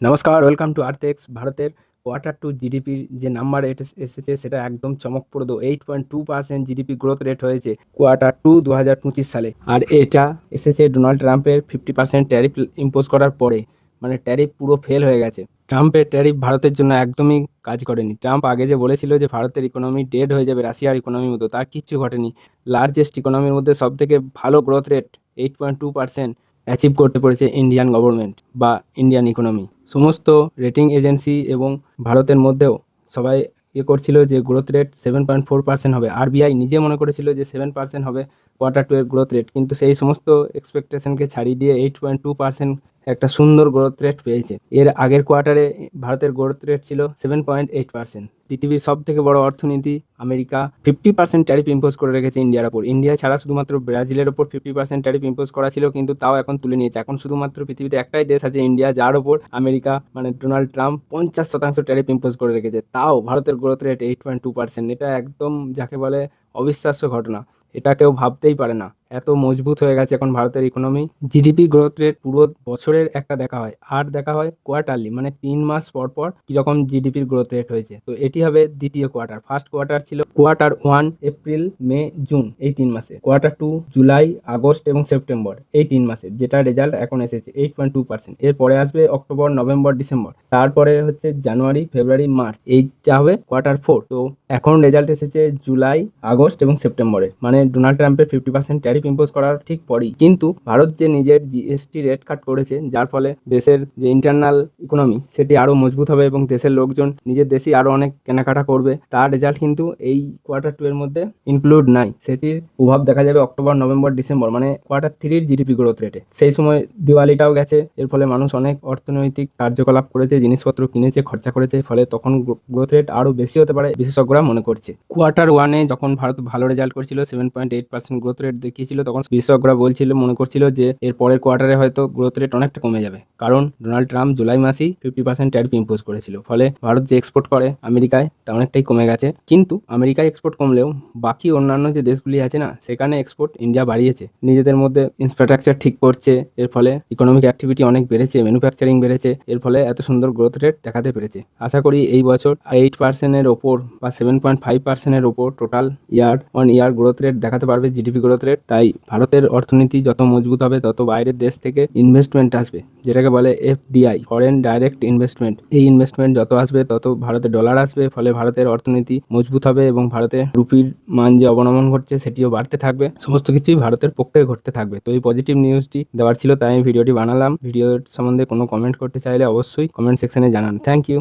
নমস্কার welcome to আর্থেক্স ভারতের quarter to জিডিপির যে নাম্বার এসেছে সেটা একদম চমকপ্রদ। Eight point two percent GDP growth rate হয়েছে কোয়ার্টার টু দু হাজার পঁচিশ সালে। আর এটা এসেছে ডোনাল্ড ট্রাম্পের ফিফটি পার্সেন্ট ট্যারিফ ইম্পোজ করার পরে। মানে ট্যারিফ পুরো ফেল হয়ে গেছে। ট্রাম্পের ট্যারিফ ভারতের জন্য একদমই কাজ করেনি। ট্রাম্প আগে যে বলেছিল যে ভারতের ইকোনমি ডেড হয়ে যাবে রাশিয়ার ইকোনমির মতো তার কিচ্ছু ঘটেনি। লার্জেস্ট ইকোনমির মধ্যে সব থেকে ভালো growth rate eight point two percent achieve করতে পেরেছে ইন্ডিয়ান গভর্নমেন্ট বা ইন্ডিয়ান ইকোনমি সমস্ত রেটিং এজেন্সি এবং ভারতের মধ্যেও সবাই ইয়ে করছিল যে growth rate seven point four percent হবে। আরবিআই নিজে মনে করেছিল যে সেভেন পার্সেন্ট হবে কোয়ার্টার টু এর গ্রোথ রেট কিন্তু সেই সমস্ত এক্সপেকটেশনকে ছাড়িয়ে দিয়ে এইট পয়েন্ট টু পার্সেন্ট একটা সুন্দর গ্রোথ রেট পেয়েছে। এর আগের কোয়ার্টারে ভারতের গ্রোথ রেট ছিল সেভেন পয়েন্ট এইট পার্সেন্ট পৃথিবীর সব থেকে বড় অর্থনীতি America. Fifty percent tariff impose করে রেখেছে ইন্ডিয়ার ওপর। ইন্ডিয়া ছাড়া শুধুমাত্র ব্রাজিলের ওপর ফিফটি পার্সেন্ট ট্যারিফ ইম্পোজ করা ছিল, কিন্তু তাও এখন তুলে নিয়েছে। এখন শুধুমাত্র পৃথিবীতে একটাই দেশ আছে ইন্ডিয়া, যার ওপর আমেরিকা মানে ডোনাল্ড ট্রাম্প পঞ্চাশ শতাংশ ট্যারিফ ইম্পোজ করে রেখেছে। তাও ভারতের growth rate eight point two percent এটা একদম যাকে বলে অবিশ্বাস্য ঘটনা। এটা কেউ ভাবতেই পারে না। এত মজবুত হয়ে গেছে এখন ভারতের ইকোনমি জিডিপি গ্রোথ রেট পুরো বছরের একটা দেখা হয়। আর দেখা হয় কোয়ার্টারলি মানে তিন মাস পর পর কীরকম জিডিপির গ্রোথ রেট হয়েছে। তো এটি হবে দ্বিতীয় কোয়ার্টার ফার্স্ট কোয়ার্টার ছিল quarter one April May June এই তিন মাসে। কোয়ার্টার টু জুলাই আগস্ট এবং সেপ্টেম্বর এই তিন মাসের যেটা রেজাল্ট এখন এসেছে এইট পয়েন্ট টু পার্সেন্ট এরপরে আসবে অক্টোবর নভেম্বর ডিসেম্বর তারপরে হচ্ছে জানুয়ারি ফেব্রুয়ারি মার্চ এইটা হবে কোয়ার্টার ফোর তো এখন রেজাল্ট এসেছে জুলাই আগস্ট এবং সেপ্টেম্বরে মানে ডোনাল্ড ট্রাম্পের ফিফটি পার্সেন্ট ট্যারিফ ইম্পোজ করার ঠিক পরেই। কিন্তু ভারত যে নিজের জিএসটি রেট কাট করেছে, যার ফলে দেশের যে ইন্টারনাল ইকোনমি সেটি আরও মজবুত হবে এবং দেশের লোকজন, নিজের দেশেই আরও অনেক কেনাকাটা করবে, তার রেজাল্ট কিন্তু এই কোয়ার্টার টু এর মধ্যে ইনক্লুড নাই। সেটির প্রভাব দেখা যাবে অক্টোবর, নভেম্বর, ডিসেম্বর মানে কোয়ার্টার থ্রির জিডিপি গ্রোথ রেটে সেই সময় দিওয়ালিটাও গেছে, এর ফলে মানুষ অনেক অর্থনৈতিক কার্যকলাপ করেছে, জিনিসপত্র কিনেছে, খরচা করেছে, ফলে তখন গ্রোথ রেট আরও বেশি হতে পারে, বিশেষজ্ঞরা মনে করছে। কোয়ার্টার ওয়ানে যখন ভারত ভালো রেজাল্ট করেছিল seven point eight percent growth rate দেখিয়েছিল তখন বিশেষজ্ঞরা বলছিল, মনে করছিল যে এর পরের কোয়ার্টারে হয়তো গ্রোথ রেট অনেকটা কমে যাবে। কারণ ডোনাল্ড ট্রাম্প জুলাই মাসেই ফিফটি পার্সেন্ট ট্যারিফ ইম্পোজ করেছিল। ফলে ভারত যে এক্সপোর্ট করে আমেরিকায়, তা অনেকটাই কমে গেছে। কিন্তু আমেরিকায় এক্সপোর্ট কমলেও বাকি অন্যান্য যে দেশগুলি আছে না, সেখানে এক্সপোর্ট ইন্ডিয়া বাড়িয়েছে। নিজেদের মধ্যে ইনফ্রাস্ট্রাকচার ঠিক করছে, এর ফলে ইকোনমিক অ্যাক্টিভিটি অনেক বেড়েছে ম্যানুফ্যাকচারিং বেড়েছে, এর ফলে এত সুন্দর গ্রোথ রেট দেখাতে পেরেছে। আশা করি এই বছর এইট পার্সেন্টের ওপর বা সেভেন পয়েন্ট ফাইভ পার্সেন্টের ওপর total year on year growth rate দেখাতে পারবে জিডিপি গ্রোথ রেট তাই ভারতের অর্থনীতি যত মজবুত হবে, তত বাইরের দেশ থেকে ইনভেস্টমেন্ট আসবে, যেটাকে বলে এফডিআই ফরেন ডাইরেক্ট ইনভেস্টমেন্ট এই ইনভেস্টমেন্ট যত আসবে, তত ভারতে ডলার আসবে, ফলে ভারতের অর্থনীতি মজবুত হবে এবং ভারতে রুপির মান যে অবনমন ঘটছে, সেটিও বাড়তে থাকবে। সমস্ত কিছুই ভারতের পক্ষে ঘটতে থাকবে। তো এই পজিটিভ নিউজটি দেওয়ার ছিল, তাই আমি ভিডিওটি বানালাম। ভিডিওর সম্বন্ধে কোনো কমেন্ট করতে চাইলে অবশ্যই কমেন্ট সেকশনে জানান। Thank you